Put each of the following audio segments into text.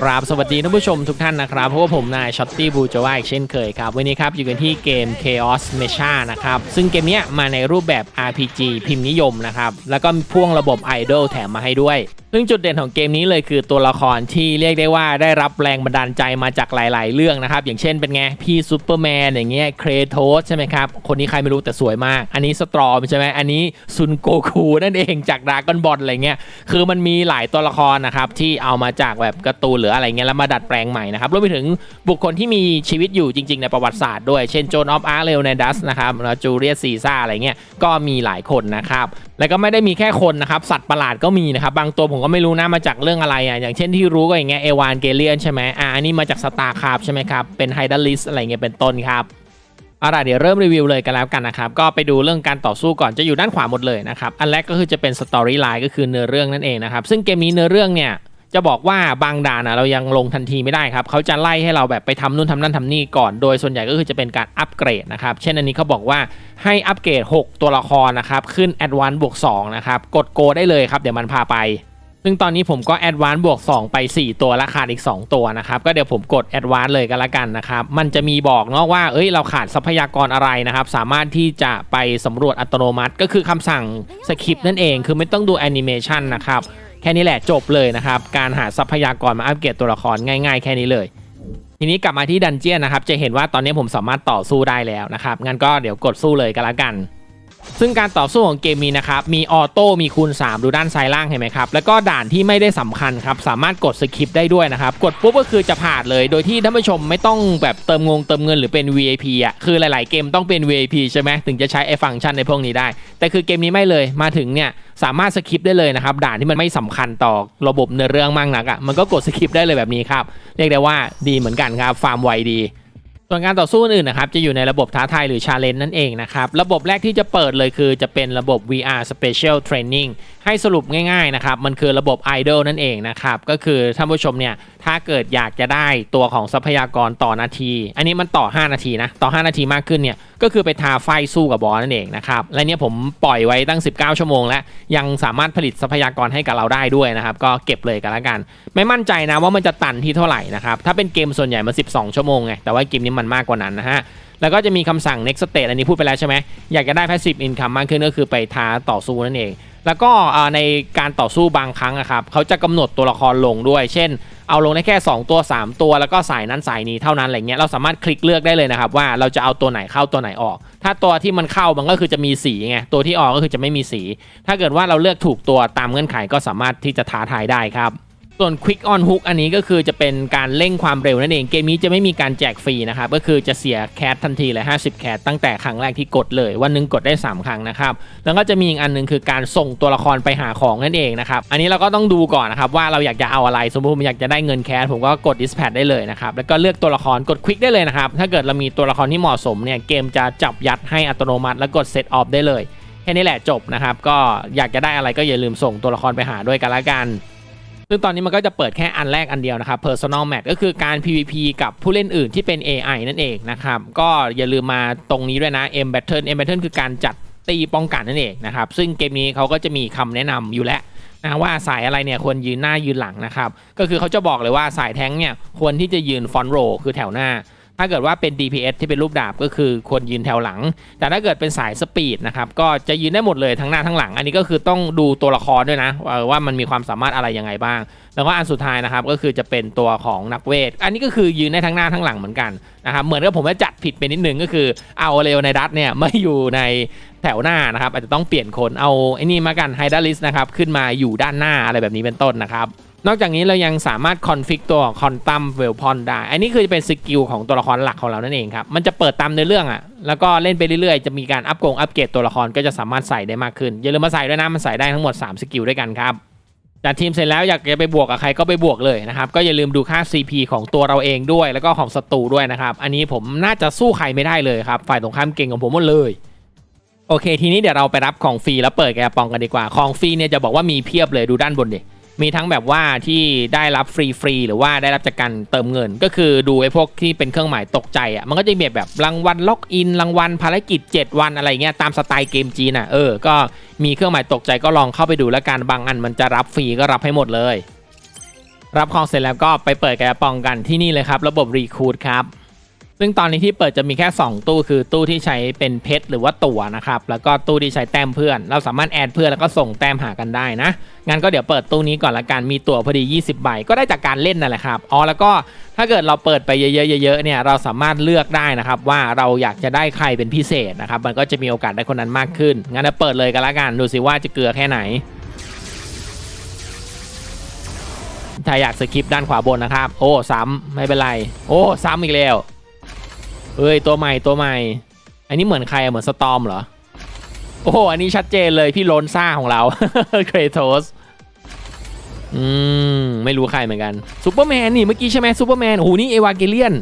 ครับสวัสดีท่านผู้ชมทุกท่านนะครับเพราะว่าผมนายช็อตตี้บูจะว่าอีกเช่นเคยครับ วันนี้ครับอยู่กันที่เกม Chaos Mecha นะครับ ซึ่งเกมนี้มาในรูปแบบ RPG พิมพ์นิยมนะครับ แล้วก็พ่วงระบบ Idol แถมมาให้ด้วย ซึ่งจุดเด่นของเกมนี้เลยคือตัวละครที่เรียกได้ว่าได้รับแรงบันดาลใจมาจากหลาย ๆ เรื่องนะครับ อย่างเช่นเป็นไง พี่ซูเปอร์แมนอย่างเงี้ยเครโทสใช่ไหมครับ คนนี้ใครไม่รู้แต่สวยมาก อันนี้สตรอมใช่ไหมอันนี้ซุนโกคูนั่นเองจากดราก้อนบอลอะไรเงี้ยคือมันมีหลายตัวละครนะครับที่เอามาจากแบบการ์ตูนหรืออะไรเงี้ยแล้วมาดัดแปลงใหม่นะครับรวมไปถึงบุคคลที่มีชีวิตอยู่จริง ๆ ในประวัติศาสตร์ด้วยเช่นโจนออฟอาร์เรลในดัสนะครับแล้วจูเลียสซีซ่าอะไรเงี้ยก็มีหลายคนนะครับแล้วก็ไม่ได้มีแค่คนนะครับสัตว์ประหลาดก็มีนะครับบางตัวผมก็ไม่รู้นะมาจากเรื่องอะไรอะอย่างเช่นที่รู้ก็อย่างเงี้ยเอวานเกเลียนใช่ไหมอ่าอันนี้มาจากสตาร์คราฟใช่ไหมครับเป็นไฮดัลลิสอะไรเงี้ยเป็นต้นครับเอาล่ะเดี๋ยวเริ่มรีวิวเลยกันแล้วกันนะครับ ก็ไปดูเรื่องการต่อสู้ก่อนจะอยู่ด้านขวาหมดเลยนะครับ อันแรกก็คือจะเป็นสตอรี่ไลน์ก็คือเนื้อเรื่องนั่นเองนะครับ ซึ่งเกมนี้เนื้อเรื่องเนี่ย จะบอกว่าบางด่านนะเรายังลงทันทีไม่ได้ครับเขาจะไล่ให้เราแบบไปทำนู่นทำนั่นทำนี่ก่อนโดยส่วนใหญ่ก็คือจะเป็นการอัปเกรดนะครับเช่นอันนี้เขาบอกว่าให้อัปเกรด 6 ตัวละครนะครับขึ้น Advanced บวก2นะครับกดโกได้เลยครับเดี๋ยวมันพาไปซึ่งตอนนี้ผมก็แอดวานซ์บวก 2 ไป 4 ตัวและขาดอีก 2 ตัวนะครับ ก็เดี๋ยวผมกดแอดวานซ์เลยก็แล้วกันนะครับ มันจะมีบอกเนาะว่าเอ้ยเราขาดทรัพยากรอะไรนะครับ สามารถที่จะไปสำรวจอัตโนมัติ ก็คือคำสั่งสคริปต์นั่นเอง คือไม่ต้องดูแอนิเมชันนะครับ แค่นี้แหละจบเลยนะครับ การหาทรัพยากรมาอัปเกรดตัวละครง่ายๆ แค่นี้เลยทีนี้กลับมาที่ดันเจียนนะครับ จะเห็นว่าตอนนี้ผมสามารถต่อสู้ได้แล้วนะครับ งั้นก็เดี๋ยวกดสู้เลยก็แล้วกัน ซึ่งการต่อสู้ของเกมนี้นะครับมีออโต้มีคูณ 3 ดูด้านซ้ายล่างเห็นไหมครับแล้วก็ด่านที่ไม่ได้สำคัญครับสามารถกดสคริปได้ด้วยนะครับกดปุ๊บก็คือจะผ่านเลยโดยที่ท่านผู้ชมไม่ต้องแบบเติมงงเติมเงินหรือเป็น VIP อะคือหลาย ๆ เกมต้องเป็น VIP ใช่ไหมถึงจะใช้ไอ้ฟังก์ชันในพวกนี้ได้ แต่คือเกมนี้ไม่เลยมาถึงเนี่ยสามารถสคริปได้เลยนะครับด่านที่มันไม่สำคัญต่อระบบเนื้อเรื่องมากนักอะมันก็กดสคริปได้เลยแบบนี้ครับเรียกได้ว่าดีเหมือนกันครับฟาร์มไวดี ส่วนการต่อสู้อื่นนะครับจะอยู่ในระบบท้าทายหรือชาเลนจ์นั่นเองนะครับ ระบบแรกที่จะเปิดเลยคือจะเป็นระบบ VR Special Training ให้สรุปง่ายๆนะครับ มันคือระบบ Idol นั่นเองนะครับ ก็คือท่านผู้ชมเนี่ย ถ้าเกิดอยากจะได้ตัวของทรัพยากรต่อนาที อันนี้มันต่อ 5 นาทีนะ ต่อ 5 นาทีมากขึ้นเนี่ย ก็คือไปทาไฟสู้กับบอสนั่นเองนะครับ และเนี่ยผมปล่อยไว้ตั้ง 19 ชั่วโมง แล้วยังสามารถผลิตทรัพยากรให้กับเราได้ด้วยนะครับ ก็เก็บเลยกันแล้วกัน ไม่มั่นใจนะว่ามันจะตันที่เท่าไหร่นะครับ ถ้าเป็นเกมส่วนใหญ่มัน 12 ชั่วโมงไง แต่ว่าเกมนี้มันมากกว่านั้นนะฮะแล้วก็จะมีคำสั่ง next state อันนี้พูดไปแล้วใช่ไหมอยากจะได้ passive income มากขึ้นก็คือไปท้าต่อสู้นั่นเอง แล้วก็ในการต่อสู้บางครั้งนะครับเขาจะกำหนดตัวละครลงด้วย เช่น เอาลงได้แค่ 2 ตัว 3 ตัว แล้วก็สายนั้นสายนี้เท่านั้นอะไรเงี้ยเราสามารถคลิกเลือกได้เลยนะครับว่าเราจะเอาตัวไหนเข้าตัวไหนออก ถ้าตัวที่มันเข้ามันก็คือจะมีสีไงตัวที่ออกก็คือจะไม่มีสี ถ้าเกิดว่าเราเลือกถูกตัวตามเงื่อนไขก็สามารถที่จะท้าทายได้ครับ ส่วน Quick on Hook อันนี้ก็คือจะเป็นการเร่งความเร็วนั่นเอง เกมนี้จะไม่มีการแจกฟรีนะครับ ก็คือจะเสียแคสทันทีเลย 50 แคสตั้งแต่ครั้งแรกที่กดเลย วันหนึงกดได้ 3 ครั้งนะครับ แล้วก็จะมีอีกอันหนึงคือการส่งตัวละครไปหาของนั่นเองนะครับ อันนี้เราก็ต้องดูก่อนนะครับว่าเราอยากจะเอาอะไร สมมติผมอยากจะได้เงินแคสผมก็กด dispatch ได้เลยนะครับ แล้วก็เลือกตัวละครกด Quick ได้เลยนะครับ ถ้าเกิดเรามีตัวละครที่เหมาะสมเนี่ย เกมจะจับยัดให้อัตโนมัติ แล้วกด set off ได้เลย แค่นี้แหละจบนะครับ ก็อยากจะได้อะไรก็อย่าลืมส่งตัวละครไปหาด้วยกันละกัน ซึ่งตอนนี้มันก็จะเปิดแค่อันแรกอันเดียวนะครับ personal match ก็คือการ PVP กับผู้เล่นอื่นที่เป็น AI นั่นเองนะครับ ก็อย่าลืมมาตรงนี้ด้วยนะ M Battle M Battle คือการจัดตีป้องกันนั่นเองนะครับ ซึ่งเกมนี้เขาก็จะมีคำแนะนำอยู่แล้วนะว่าสายอะไรเนี่ยควรยืนหน้ายืนหลังนะครับ ก็คือเขาจะบอกเลยว่าสายแท้งเนี่ยควรที่จะยืนฟอนโรคือแถวหน้า ถ้าเกิดว่าเป็น DPS ที่เป็นรูปดาบก็คือควรยืนแถวหลัง แต่ถ้าเกิดเป็นสายสปีดนะครับก็จะยืนได้หมดเลยทั้งหน้าทั้งหลัง อันนี้ก็คือต้องดูตัวละครด้วยนะว่ามันมีความสามารถอะไรยังไงบ้าง แล้วก็อันสุดท้ายนะครับก็คือจะเป็นตัวของนักเวท อันนี้ก็คือยืนได้ทั้งหน้าทั้งหลังเหมือนกันนะครับเหมือนกับผมจัดผิดไปนิดนึงก็คือเอาเรโอในดัตเนี่ยไม่อยู่ในแถวหน้านะครับอาจจะต้องเปลี่ยนคนเอาไอ้นี่มากันไฮดาลิสนะครับขึ้นมาอยู่ด้านหน้าอะไรแบบนี้เป็นต้นนะครับ นอกจากนี้เรายังสามารถคอนฟิกตัวคอนตัมเวลพอนได้ อันนี้คือจะเป็นสกิลของตัวละครหลักของเรานั่นเองครับ มันจะเปิดตามในเรื่องอะ่ะ แล้วก็เล่นไปเรื่อยๆ จะมีการอัปโกงอัปเกรดตัวละครก็จะสามารถใส่ได้มากขึ้น อย่าลืมมาใส่ด้วยนะ มันใส่ได้ทั้งหมด 3 สกิลด้วยกันครับจัดทีมเสร็จแล้วอยากจะไปบวกกับใครก็ไปบวกเลยนะครับ ก็อย่าลืมดูค่า CP ของตัวเราเองด้วย แล้วก็ของศัตรูด้วยนะครับ อันนี้ผมน่าจะสู้ใครไม่ได้เลยครับ ฝ่ายตรงข้ามเก่งของผมหมดเลยโอเค ทีนี้เดี๋ยวเราไปรับของฟรีแล้วเปิดแกปองกันดีกว่า ของฟรีเนี่ยจะบอกว่ามีเพียบเลยดูด้านบนดิ มีทั้งแบบว่าที่ได้รับฟรีฟรีๆหรือว่าได้รับจากการเติมเงิน ก็คือดูไอ้พวกที่เป็นเครื่องหมายตกใจอะมันก็จะมีแบบรางวัลล็อกอินรางวัลภารกิจ 7 วันอะไรเงี้ยตามสไตล์เกมจีนอะเออก็มีเครื่องหมายตกใจก็ลองเข้าไปดูแล้วกันบางอันมันจะรับฟรีก็รับให้หมดเลย รับของเสร็จแล้วก็ไปเปิดกระป๋องกันที่นี่เลยครับ ระบบรีคูดครับ ซึ่งตอนนี้ที่เปิดจะมีแค่ 2 ตู้คือตู้ที่ใช้เป็นเพชรหรือว่าตั๋วนะครับ แล้วก็ตู้ที่ใช้แต้มเพื่อน เราสามารถแอดเพื่อนแล้วก็ส่งแต้มหากันได้นะ งั้นก็เดี๋ยวเปิดตู้นี้ก่อนละกัน มีตั๋วพอดี 20 ใบ ก็ได้จากการเล่นนั่นแหละครับ อ๋อ แล้วก็ถ้าเกิดเราเปิดไปเยอะๆเยอะๆเนี่ย เราสามารถเลือกได้นะครับว่าเราอยากจะได้ใครเป็นพิเศษนะครับ มันก็จะมีโอกาสได้คนนั้นมากขึ้น งั้นเราเปิดเลยกันละกัน ดูสิว่าจะเกลือแค่ไหน ถ้าอยากสคิปด้านขวาบนนะครับ โอ้ซ้ำไม่เป็นไร โอ้ซ้ำอีกแล้ว เอ้ยตัวใหม่ตัวใหม่ อันนี้เหมือนใครเหมือนสตอมเหรอ โอ้โห อันนี้ชัดเจนเลยพี่โลนซ่าของเราเครโทสอืม ไม่รู้ใครเหมือนกันซูเปอร์แมนนี่เมื่อกี้ใช่ไหมซูเปอร์แมนโอ้โหนี่เอวาเกเลียน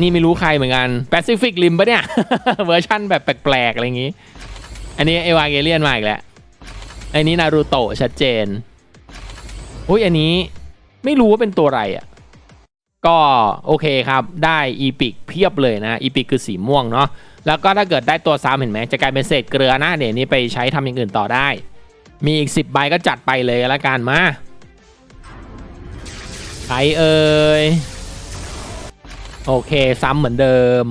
นี่ไม่รู้ใครเหมือนกันแปซิฟิกริมปะเนี่ย เวอร์ชั่นแบบแปลกๆ อะไรอย่างงี้ อันนี้เอวาเกเลียนมาอีกแล้วอันนี้นารูโตะชัดเจนอุ้ยอันนี้ไม่รู้ว่าเป็นตัวอะไรอะ ก็โอเคครับได้อีพิกเพียบเลยนะอีพิกคือสีม่วงเนาะแล้วก็ถ้าเกิดได้ตัวซ้ำเห็นไหมจะกลายเป็นเศษเกลือนะเดี๋ยวนี้ไปใช้ทำอย่างอื่นต่อได้ มีอีก 10 ใบก็จัดไปเลยละกันมาใครเอ่ยโอเคซ้ำเหมือนเดิม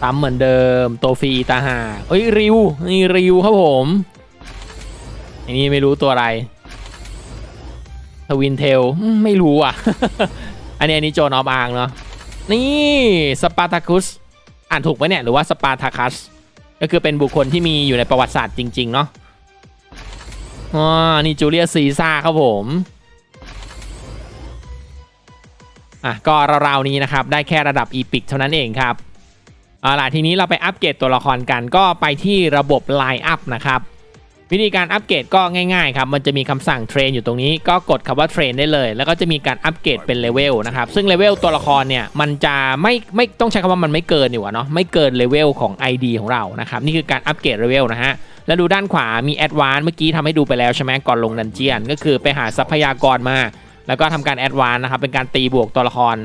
ซ้ำเหมือนเดิมตัวฟรีตาหาเอ้ยริวนี่ริวครับผมอันนี้ไม่รู้ตัวอะไรทวินเทลไม่รู้อะ อันนี้อันนี้โจนอฟอางเนาะนี่สปาร์ตาคุสอ่านถูกไหมเนี่ยหรือว่าสปาร์ตาคัสก็คือเป็นบุคคลที่มีอยู่ในประวัติศาสตร์จริง ๆ เนาะอ๋อนี่จูเลียซีซ่าครับผมอะก็ราวๆนี้นะครับ ได้แค่ระดับอีพิกเท่านั้นเองครับเอาล่ะทีนี้เราไปอัปเกรดตัวละครกันก็ไปที่ระบบ Line Up นะครับ วิธีการอัปเกรดก็ง่ายๆครับมันจะมีคำสั่งเทรนอยู่ตรงนี้ก็กดคำว่าเทรนได้เลย แล้วก็จะมีการอัปเกรดเป็นเลเวลนะครับซึ่งเลเวลตัวละครเนี่ยมันจะไม่ไม่ต้องใช้คำว่ามันไม่เกินดีกว่เนาะไม่เกินเลเวลของ ID ของเรานะครับนี่คือการอัปเกรดเลเวลนะฮะแล้วดูด้านขวามีแอดวานเมื่อกี้ทำให้ดูไปแล้วใช่ไหมก่อนลงดันเจียน ก็คือไปหาทรัพยากรมา แล้วก็ทำการแอดวานนะครับเป็นการตีบวกตัวละคร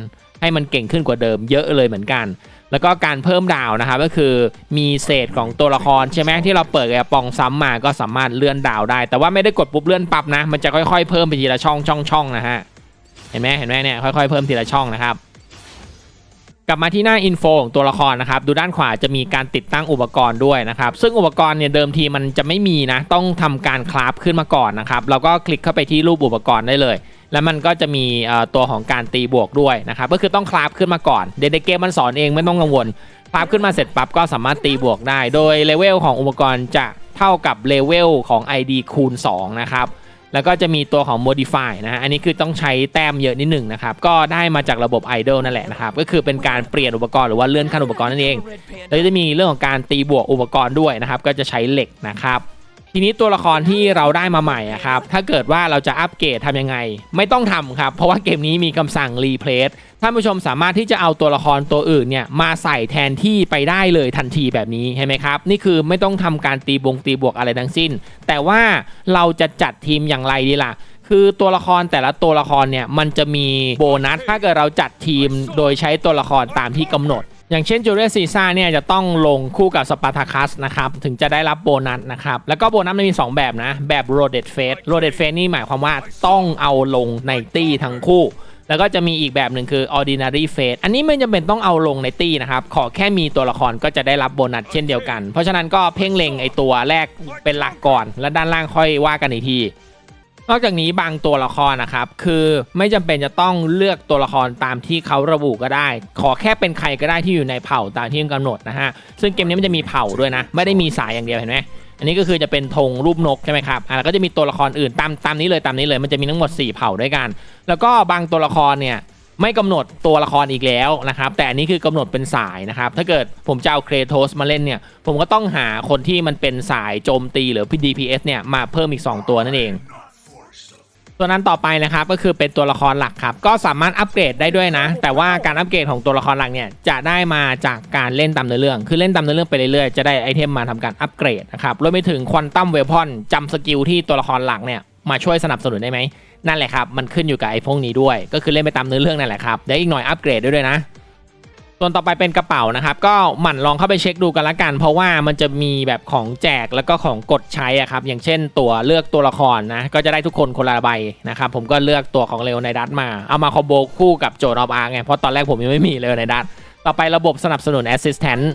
ให้มันเก่งขึ้นกว่าเดิมเยอะเลยเหมือนกัน แล้วก็การเพิ่มดาวนะครับก็คือมีเศษของตัวละครใช่ไหมที่เราเปิดกระปองซ้ำมาก็สามารถเลื่อนดาวได้ แต่ว่าไม่ได้กดปุ๊บเลื่อนปั๊บนะ มันจะค่อยๆเพิ่มไปทีละช่องช่องช่องนะฮะเห็นไหมเห็นไหมเนี่ยค่อยๆเพิ่มทีละช่องนะครับ กลับมาที่หน้าอินโฟของตัวละครนะครับ ดูด้านขวาจะมีการติดตั้งอุปกรณ์ด้วยนะครับ ซึ่งอุปกรณ์เนี่ยเดิมทีมันจะไม่มีนะ ต้องทำการคราฟขึ้นมาก่อนนะครับเราก็คลิกเข้าไปที่รูปอุปกรณ์ได้เลย แล้วมันก็จะมีตัวของการตีบวกด้วยนะครับ ก็คือต้องคราฟขึ้นมาก่อน เดยวในเกมมันสอนเองไม่ต้องกังวล คราฟขึ้นมาเสร็จปั๊บก็สามารถตีบวกได้ โดยเลเวลของอุปกรณ์จะเท่ากับเลเวลของ ID คูณ2นะครับ แล้วก็จะมีตัวของ modify นะฮะ อันนี้คือต้องใช้แต้มเยอะนิดหนึ่งนะครับ ก็ได้มาจากระบบ idle นั่นแหละนะครับ ก็คือเป็นการเปลี่ยนอุปกรณ์หรือว่าเลื่อนขั้นอุปกรณ์นั่นเอง แล้วจะมีเรื่องของการตีบวกอุปกรณ์ด้วยนะครับ ก็จะใช้เหล็กนะครับ ทีนี้ตัวละครที่เราได้มาใหม่อะครับ ถ้าเกิดว่าเราจะอัปเกรดทำยังไง ไม่ต้องทำครับ เพราะว่าเกมนี้มีคำสั่ง replace ท่านผู้ชมสามารถที่จะเอาตัวละครตัวอื่นเนี่ยมาใส่แทนที่ไปได้เลยทันทีแบบนี้เห็นไหมครับ นี่คือไม่ต้องทำการตีบงตีบวกอะไรทั้งสิ้น แต่ว่าเราจะจัดทีมอย่างไรดีล่ะคือตัวละครแต่ละตัวละครเนี่ยมันจะมีโบนัสถ้าเกิดเราจัดทีมโดยใช้ตัวละครตามที่กำหนด อย่างเช่นจูเลียซีซ่าเนี่ยจะต้องลงคู่กับสปาร์ตาคัสนะครับถึงจะได้รับโบนัสนะครับแล้วก็โบนัสมันมี 2 แบบนะ แบบโรเดตเฟสโรเดตเฟสนี่หมายความว่าต้องเอาลงในตี้ทั้งคู่ แล้วก็จะมีอีกแบบหนึ่งคือ ordinary phase อันนี้ไม่จำเป็นต้องเอาลงในตี้นะครับ ขอแค่มีตัวละครก็จะได้รับโบนัสเช่นเดียวกัน เพราะฉะนั้นก็เพ่งเล็งไอตัวแรกเป็นหลักก่อน แล้วด้านล่างค่อยว่ากันอีกทีนอกจากนี้บางตัวละครนะครับ คือไม่จำเป็นจะต้องเลือกตัวละครตามที่เขาระบุก็ได้ ขอแค่เป็นใครก็ได้ที่อยู่ในเผ่าตามที่กำหนดนะฮะ ซึ่งเกมนี้มันจะมีเผ่าด้วยนะ ไม่ได้มีสายอย่างเดียวเห็นไหม อันนี้ก็คือจะเป็นธงรูปนกใช่ไหมครับอ่าแล้วก็จะมีตัวละครอื่นตามตามนี้เลยตามนี้เลย มันจะมีทั้งหมด 4 เผ่าด้วยกัน แล้วก็บางตัวละครเนี่ยไม่กำหนดตัวละครอีกแล้วนะครับ แต่อันนี้คือกำหนดเป็นสายนะครับ ถ้าเกิดผมจะเอาเครโทสมาเล่นเนี่ย ผมก็ต้องหาคนที่มันเป็นสายโจมตีหรือ DPS เนี่ยมาเพิ่มอีก 2 ตัวนั่นเอง ตัวนั้นต่อไปนะครับก็คือเป็นตัวละครหลักครับ ก็สามารถอัปเกรดได้ด้วยนะ แต่ว่าการอัปเกรดของตัวละครหลักเนี่ยจะได้มาจากการเล่นตามเนื้อเรื่อง คือเล่นตามเนื้อเรื่องไปเรื่อยๆจะได้ไอเทมมาทำการอัปเกรดนะครับรวมไปถึงควอนตัมเวพอนจำสกิลที่ตัวละครหลักเนี่ยมาช่วยสนับสนุนได้ไหมนั่นแหละครับมันขึ้นอยู่กับไอ้พวกนี้ด้วย ก็คือเล่นไปตามเนื้อเรื่องนั่นแหละครับเดี๋ยวอีกหน่อยอัปเกรดด้วยด้วยนะ ส่วนต่อไปเป็นกระเป๋านะครับ ก็หมั่นลองเข้าไปเช็คดูกันละกัน เพราะว่ามันจะมีแบบของแจกแล้วก็ของกดใช้อะครับ อย่างเช่นตัวเลือกตัวละครนะ ก็จะได้ทุกคนคนละใบนะครับ ผมก็เลือกตัวของเลวในดัตมา เอามาคอมโบคู่กับโจรอบอาร์ไง เพราะตอนแรกผมยังไม่มีเร็วในดัตต่อไประบบสนับสนุนแอสซิสแตนต์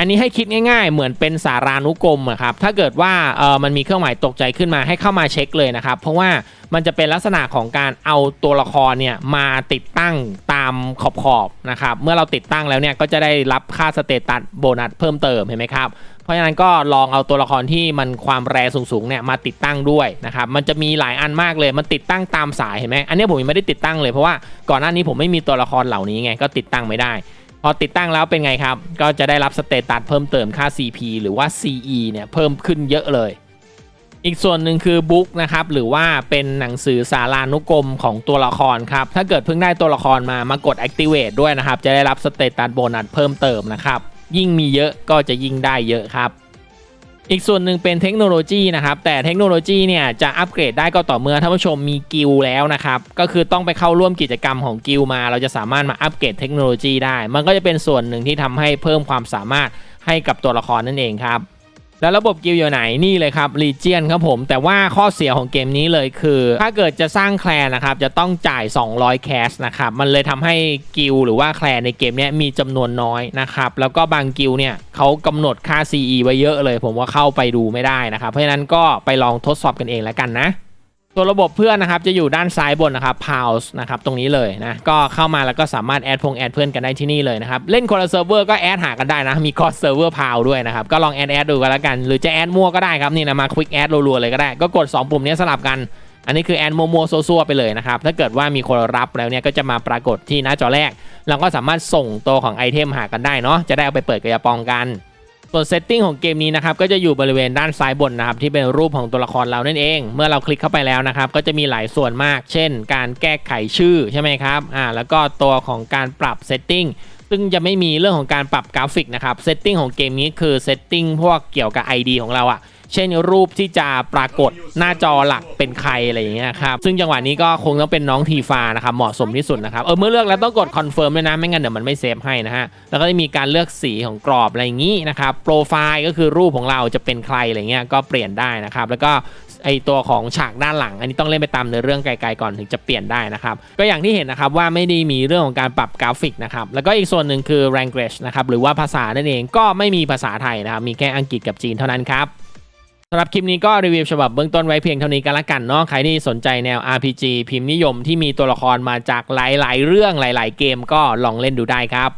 อันนี้ให้คิดง่าย ๆ เหมือนเป็นสารานุกรมอะครับ ถ้าเกิดว่าเออมันมีเครื่องหมายตกใจขึ้นมาให้เข้ามาเช็คเลยนะครับ เพราะว่ามันจะเป็นลักษณะของการเอาตัวละครเนี่ยมาติดตั้งตามขอบขอบนะครับ เมื่อเราติดตั้งแล้วเนี่ยก็จะได้รับค่าสเตตัสโบนัสเพิ่มเติมเห็นไหมครับ เพราะฉะนั้นก็ลองเอาตัวละครที่มันความแรงสูงๆเนี่ยมาติดตั้งด้วยนะครับ มันจะมีหลายอันมากเลย มันติดตั้งตามสายเห็นไหมอันนี้ผมยังไม่ได้ติดตั้งเลยเพราะว่าก่อนหน้านี้ผมไม่มีตัวละครเหล่านี้ไงก็ติดตั้งไม่ได้ พอติดตั้งแล้วเป็นไงครับ ก็จะได้รับสเตตัสเพิ่มเติมค่า CP หรือว่า CE เนี่ยเพิ่มขึ้นเยอะเลย อีกส่วนหนึ่งคือบุ๊กนะครับหรือว่าเป็นหนังสือสารานุกรมของตัวละครครับ ถ้าเกิดเพิ่งได้ตัวละครมามากด Activate ด้วยนะครับ จะได้รับสเตตัสโบนัสเพิ่มเติมนะครับ ยิ่งมีเยอะก็จะยิ่งได้เยอะครับ อีกส่วนหนึ่งเป็นเทคโนโลยีนะครับ แต่เทคโนโลยีเนี่ยจะอัปเกรดได้ก็ต่อเมื่อท่านผู้ชมมีกิลแล้วนะครับ ก็คือต้องไปเข้าร่วมกิจกรรมของกิลมา เราจะสามารถมาอัปเกรดเทคโนโลยีได้ มันก็จะเป็นส่วนหนึ่งที่ทำให้เพิ่มความสามารถให้กับตัวละครนั่นเองครับ แล้วระบบกิลอยู่ไหนนี่เลยครับรีเจียนครับผมแต่ว่าข้อเสียของเกมนี้เลยคือ ถ้าเกิดจะสร้างแคลนนะครับจะต้องจ่าย 200 แคสนะครับมันเลยทำให้กิลหรือว่าแคลนในเกมนี้มีจำนวนน้อยนะครับแล้วก็บางกิลเนี่ยเขากำหนดค่า CE ไว้เยอะเลย ผมว่าเข้าไปดูไม่ได้นะครับเพราะฉะนั้นก็ไปลองทดสอบกันเองแล้วกันนะ ตัวระบบเพื่อนนะครับจะอยู่ด้านซ้ายบนนะครับ Pause นะครับตรงนี้เลยนะก็เข้ามาแล้วก็สามารถแอดพงแอดเพื่อนกันได้ที่นี่เลยนะครับเล่นคนละเซิร์ฟเวอร์ก็แอดหากันได้นะมีคอร์สเซิร์ฟเวอร์พาวด้วยนะครับก็ลองแอดแอดดูกันแล้วกัน หรือจะแอดมั่วก็ได้ครับนี่นะมาควิกแอดรัวๆเลยก็ได้ก็กด 2 ปุ่มนี้สลับกันอันนี้คือแอดมัวๆซัวๆไปเลยนะครับ ถ้าเกิดว่ามีคนรับแล้วเนี่ยก็จะมาปรากฏที่หน้าจอแรก เราก็สามารถส่งตัวของไอเทมหากันได้เนาะ จะได้เอาไปเปิดกระปองกัน ส่วนเซตติ้งของเกมนี้นะครับก็จะอยู่บริเวณด้านซ้ายบนนะครับที่เป็นรูปของตัวละครเรานั่นเอง เมื่อเราคลิกเข้าไปแล้วนะครับก็จะมีหลายส่วนมาก เช่น การแก้ไขชื่อใช่ไหมครับอ่าแล้วก็ตัวของการปรับเซตติ้งซึ่งจะไม่มีเรื่องของการปรับกราฟิกนะครับเซตติ้งของเกมนี้คือเซตติ้งพวกเกี่ยวกับ ID ของเราอะ เช่นรูปที่จะปรากฏหน้าจอหลักเป็นใครอะไรอย่างเงี้ยครับซึ่งจังหวะนี้ก็คงต้องเป็นน้องทีฟานะครับเหมาะสมที่สุดนะครับเออเมื่อเลือกแล้วต้องกดคอนเฟิร์มด้วยนะไม่งั้นเดี๋ยวมันไม่เซฟให้นะฮะแล้วก็จะมีการเลือกสีของกรอบอะไรอย่างงี้นะครับโปรไฟล์ก็คือรูปของเราจะเป็นใครอะไรเงี้ยก็เปลี่ยนได้นะครับแล้วก็ไอตัวของฉากด้านหลัง อันนี้ต้องเล่นไปตามในเรื่องไกลๆก่อนถึงจะเปลี่ยนได้นะครับ ก็อย่างที่เห็นนะครับว่าไม่ได้มีเรื่องของการปรับกราฟิกนะครับ แล้วก็อีกส่วนหนึ่งคือ language นะครับหรือว่าภาษานั่นเองก็ไม่มีภาษาไทยนะครับมีแค่อังกฤษกับจีนเท่านั้นครับ สำหรับคลิปนี้ก็รีวิวฉบับเบื้องต้นไว้เพียงเท่านี้กันละกันเนาะใครที่สนใจแนว RPG พิมพ์นิยมที่มีตัวละครมาจากหลาย ๆ เรื่องหลาย ๆ เกมก็ลองเล่นดูได้ครับ